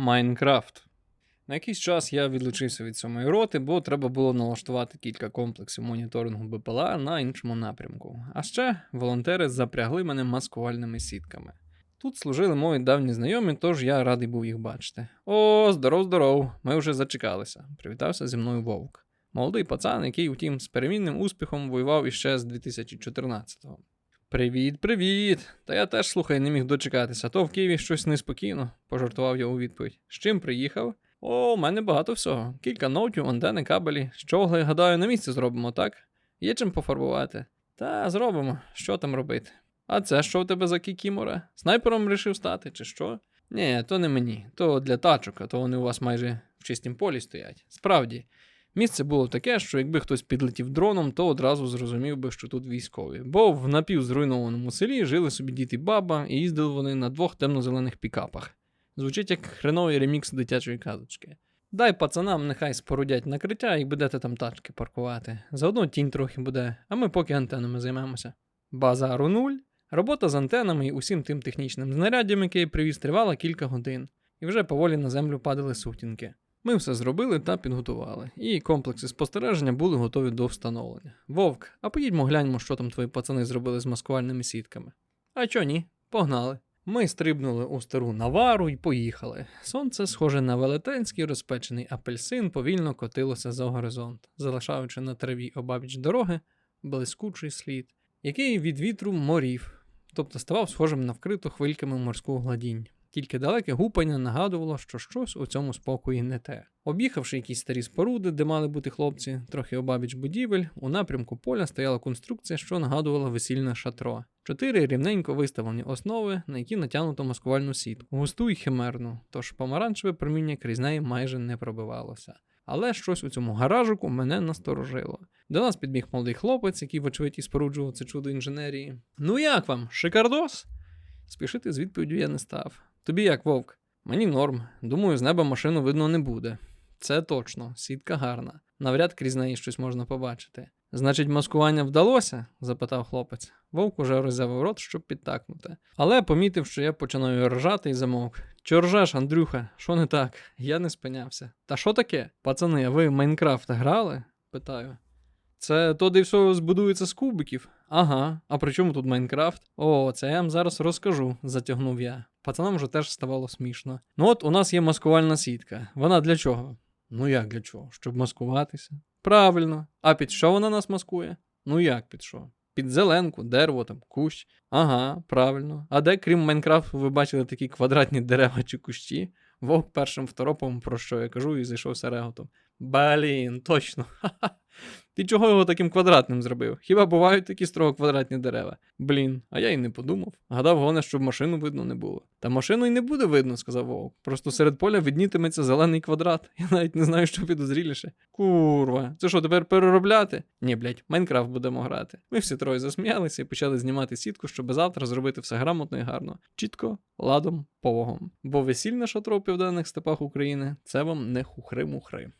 Майнкрафт. На якийсь час я відлучився від самої роти, бо треба було налаштувати кілька комплексів моніторингу БПЛА на іншому напрямку. А ще волонтери запрягли мене маскувальними сітками. Тут служили мої давні знайомі, тож я радий був їх бачити. О, здоров, здоров! Ми вже зачекалися. Привітався зі мною вовк. Молодий пацан, який, утім, з перемінним успіхом воював іще з 2014-го. Привіт, привіт! Та я теж слухай, не міг дочекатися, то в Києві щось неспокійно, пожартував я у відповідь. З чим приїхав? О, у мене багато всього. Кілька ноутів, антени, кабелі. Щогли, гадаю, на місці зробимо, так? Є чим пофарбувати. Та зробимо, що там робити. А це що в тебе за кікімора? Снайпером вирішив стати, чи що? Ні, то не мені, то для тачок, а то вони у вас майже в чистім полі стоять. Справді, місце було таке, що якби хтось підлетів дроном, то одразу зрозумів би, що тут військові. Бо в напівзруйнованому селі жили собі діти баба, і їздили вони на двох темно-зелених пікапах. Звучить як хреновий ремікс дитячої казочки. Дай пацанам нехай спорудять накриття і будете там тачки паркувати. Заодно тінь трохи буде, а ми поки антенами займемося. Базару нуль. Робота з антенами і усім тим технічним знаряддям, який привіз, тривала кілька годин, і вже поволі на землю падали сутінки. Ми все зробили та підготували, і комплекси спостереження були готові до встановлення. Вовк, а поїдьмо гляньмо, що там твої пацани зробили з маскувальними сітками. А чо ні? Погнали. Ми стрибнули у стару навару і поїхали. Сонце, схоже на велетенський розпечений апельсин, повільно котилося за горизонт, залишаючи на траві обабіч дороги блискучий слід, який від вітру морів, тобто ставав схожим на вкриту хвильками морську гладінь. Тільки далеке гупання нагадувало, що щось у цьому спокої не те. Об'їхавши якісь старі споруди, де мали бути хлопці, трохи обабіч будівель, у напрямку поля стояла конструкція, що нагадувала весільне шатро. Чотири рівненько виставлені основи, на які натягнуто маскувальну сітку, густу й химерну, тож помаранчеве проміння крізь неї майже не пробивалося. Але щось у цьому гаражику мене насторожило. До нас підбіг молодий хлопець, який, вочевидь, і споруджував це чудо інженерії. Ну як вам, шикардос? Спішити з відповіддю я не став. Тобі як, вовк? Мені норм. Думаю, з неба машину видно не буде. Це точно, сітка гарна. Навряд крізь неї щось можна побачити. Значить, маскування вдалося? запитав хлопець. Вовк уже роззявив рот, щоб підтакнути. Але помітив, що я починаю ржати і замовк. Чо ржеш, Андрюха? Що не так? Я не спинявся. Та що таке? Пацани, а ви в Майнкрафт грали? питаю. Це то, де все збудується з кубиків. Ага, а при чому тут Майнкрафт? О, це я вам зараз розкажу, затягнув я. Пацанам вже теж ставало смішно. Ну от у нас є маскувальна сітка. Вона для чого? Ну як для чого? Щоб маскуватися? Правильно. А під що вона нас маскує? Ну як під що? Під зеленку, дерево, там, кущ. Ага, правильно. А де, крім Майнкрафту, ви бачили такі квадратні дерева чи кущі? Вовк першим второпом, про що я кажу, і зайшовся реготом. Блін, точно. Ха-ха. Ти чого його таким квадратним зробив? Хіба бувають такі строго квадратні дерева? Блін, а я й не подумав. Гадав, головне, щоб машину видно не було. Та машину й не буде видно, сказав Вовк. Просто серед поля виднітиметься зелений квадрат. Я навіть не знаю, що підозріліше. Курва, це що, тепер переробляти? Ні, блядь, Майнкрафт будемо грати. Ми всі троє засміялися і почали знімати сітку, щоб завтра зробити все грамотно і гарно. Чітко, ладом, повагом. Бо весільне шатро у південних степах України це вам не хухри-мухри.